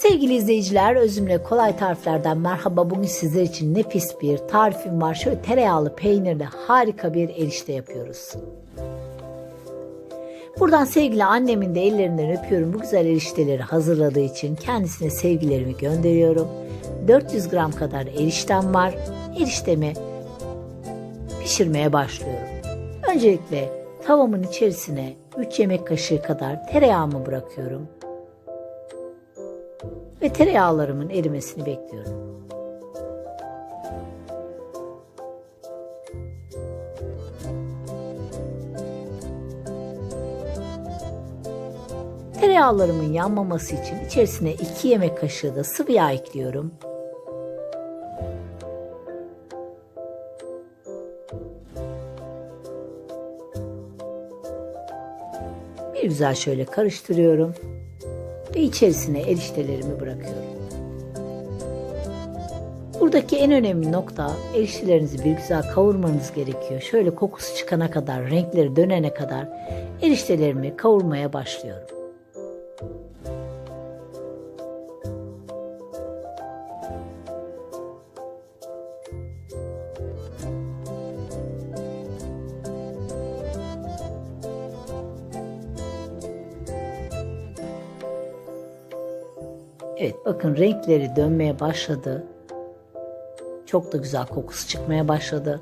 Sevgili izleyiciler, Özümle Kolay Tariflerden merhaba. Bugün sizler için nefis bir tarifim var. Şöyle tereyağlı peynirle harika bir erişte yapıyoruz. Buradan sevgili annemin de ellerinden öpüyorum. Bu güzel erişteleri hazırladığı için kendisine sevgilerimi gönderiyorum. 400 gram kadar eriştem var. Eriştemi pişirmeye başlıyorum. Öncelikle tavamın içerisine 3 yemek kaşığı kadar tereyağımı bırakıyorum ve tereyağlarımın erimesini bekliyorum. Tereyağlarımın yanmaması için içerisine 2 yemek kaşığı da sıvı yağ ekliyorum. Bir güzel şöyle karıştırıyorum ve içerisine eriştelerimi bırakıyorum. Buradaki en önemli nokta eriştelerinizi bir güzel kavurmanız gerekiyor. Şöyle kokusu çıkana kadar, renkleri dönene kadar eriştelerimi kavurmaya başlıyorum. Evet bakın renkleri dönmeye başladı. Çok da güzel kokusu çıkmaya başladı.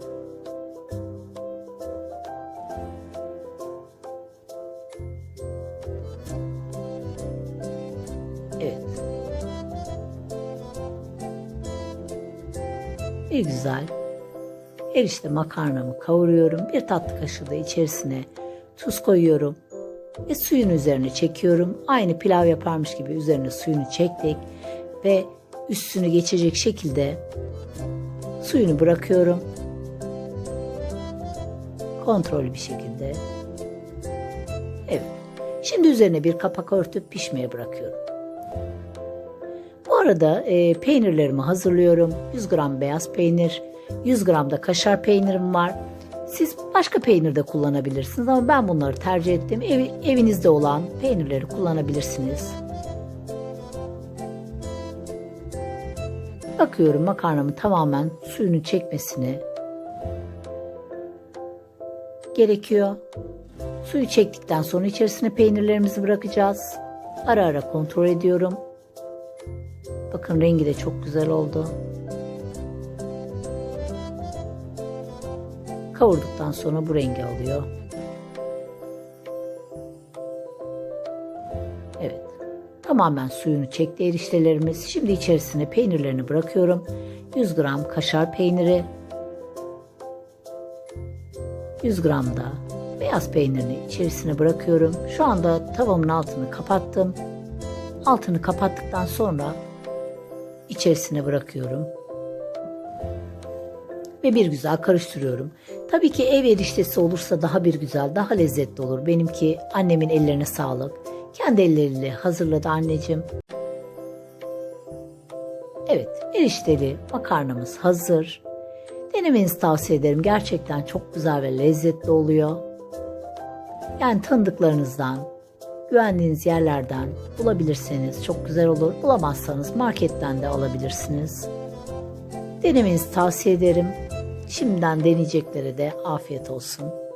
Evet. Bir güzel erişte makarnamı kavuruyorum. Bir tatlı kaşığı da içerisine tuz koyuyorum ve suyun üzerine çekiyorum. Aynı pilav yaparmış gibi üzerine suyunu çektik ve üstünü geçecek şekilde suyunu bırakıyorum. Kontrollü bir şekilde. Evet. Şimdi üzerine bir kapak örtüp pişmeye bırakıyorum. Bu arada e, peynirlerimi hazırlıyorum. 100 gram beyaz peynir, 100 gram da kaşar peynirim var. Siz başka peynir de kullanabilirsiniz ama ben bunları tercih ettim. Ev, evinizde olan peynirleri kullanabilirsiniz. Bakıyorum makarnamın tamamen suyunu çekmesini gerekiyor. Suyu çektikten sonra içerisine peynirlerimizi bırakacağız. Ara ara kontrol ediyorum. Bakın rengi de çok güzel oldu. Kavurduktan sonra bu rengi alıyor. Evet. Tamamen suyunu çekti eriştelerimiz. Şimdi içerisine peynirlerini bırakıyorum. 100 gram kaşar peyniri. 100 gram da beyaz peynirini içerisine bırakıyorum. Şu anda tavamın altını kapattım. Altını kapattıktan sonra içerisine bırakıyorum ve bir güzel karıştırıyorum. Tabii ki ev eriştesi olursa daha bir güzel, daha lezzetli olur. Benimki annemin ellerine sağlık. Kendi elleriyle hazırladı anneciğim. Evet, erişteli makarnamız hazır. Denemenizi tavsiye ederim. Gerçekten çok güzel ve lezzetli oluyor. Yani tanıdıklarınızdan, güvendiğiniz yerlerden bulabilirseniz çok güzel olur. Bulamazsanız marketten de alabilirsiniz. Denemenizi tavsiye ederim. Şimdiden deneyeceklere de afiyet olsun.